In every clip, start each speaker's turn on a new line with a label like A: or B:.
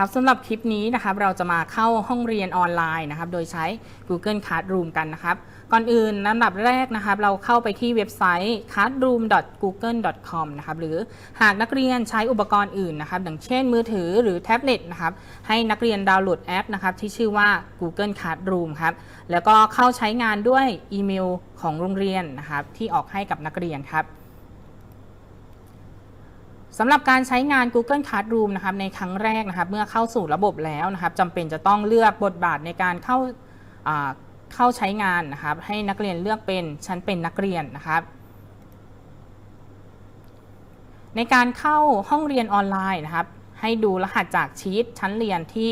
A: ครับสำหรับคลิปนี้นะครับเราจะมาเข้าห้องเรียนออนไลน์นะครับ โดยใช้ Google Classroom กันนะครับ ก่อนอื่นลำดับแรกนะครับ เราเข้าไปที่เว็บไซต์ classroom.google.com นะครับหรือหากนักเรียนใช้อุปกรณ์อื่นนะครับอย่างเช่นมือถือหรือแท็บเล็ตนะครับให้นักเรียนดาวน์โหลดแอปนะครับที่ชื่อว่า Google Classroom ครับแล้วก็เข้าใช้งานด้วยอีเมลของโรงเรียนนะครับที่ออกให้กับนักเรียนครับ สำหรับการใช้งาน Google Classroom นะครับในครั้งแรกนะครับเมื่อเข้าสู่ระบบแล้วนะครับจำเป็นจะต้องเลือกบทบาทในการเข้าเข้าใช้งานนะครับ ให้นักเรียนเลือกเป็นชั้นเป็นนักเรียนนะครับ ในการเข้าห้องเรียนออนไลน์นะครับ ให้ดูรหัสจากชีตชั้นเรียนที่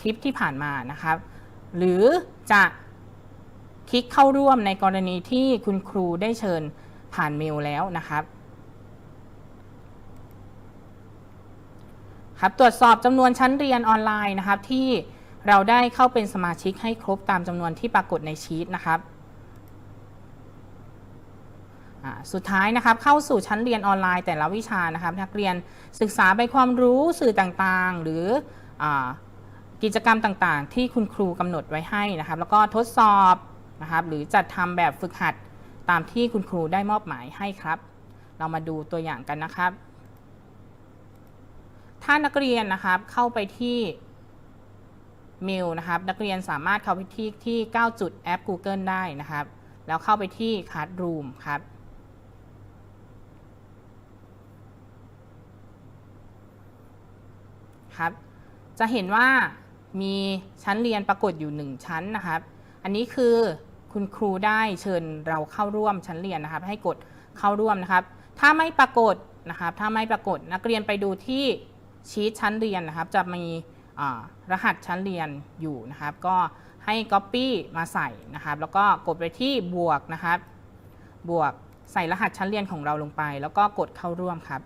A: คลิปที่ผ่านมานะครับ หรือจะคลิกเข้าร่วมในกรณีที่คุณครูได้เชิญผ่านเมลแล้วนะครับ ครับตรวจสอบจำนวนชั้นเรียนออนไลน์นะครับ ที่เราได้เข้าเป็นสมาชิกให้ครบตามจำนวนที่ปรากฏในชีตนะครับสุดท้ายนะครับเข้าสู่ชั้นเรียนออนไลน์แต่ละวิชานะครับ นักเรียนศึกษาใบความรู้สื่อต่างๆ หรืออกิจกรรมต่างๆ ที่คุณครูกำหนดไว้ให้นะครับ แล้วก็ทดสอบนะครับหรือจัดทำแบบฝึกหัดตามที่คุณครูได้มอบหมายให้ครับ เรามาดูตัวอย่างกันนะครับ ถ้านักเรียนนะครับเข้าไปที่เมลนะครับ นักเรียนสามารถเข้าไปที่ที่ 9 จุดแอป Google ได้นะครับ แล้วเข้าไปที่ Classroom ครับ ครับ จะเห็นว่ามีชั้นเรียนปรากฏอยู่ 1 ชั้นนะครับ อันนี้คือคุณครูได้เชิญเราเข้าร่วมชั้นเรียนนะครับ ให้กดเข้าร่วมนะครับ ถ้าไม่ปรากฏนะครับ ถ้าไม่ปรากฏนักเรียนไปดูที่ ชีตชั้นเรียนนะครับ จะมีรหัสชั้นเรียนอยู่นะครับ ก็ให้ Copy มาใส่นะครับ แล้วก็กดไปที่บวกนะครับ บวกใส่รหัสชั้นเรียนของเราลงไป แล้วก็กดเข้าร่วมครับ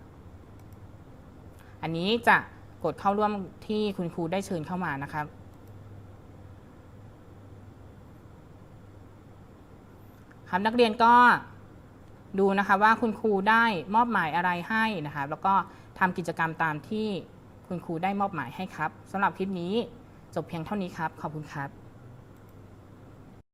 A: อันนี้จะกดเข้าร่วมที่คุณครูได้เชิญเข้ามานะครับ ครับนักเรียนก็ ดูนะคะว่าคุณครูได้มอบหมายอะไรให้นะคะ แล้วก็ทำกิจกรรมตามที่คุณครูได้มอบหมายให้ครับสำหรับคลิปนี้จบเพียงเท่านี้ครับ ขอบคุณครับ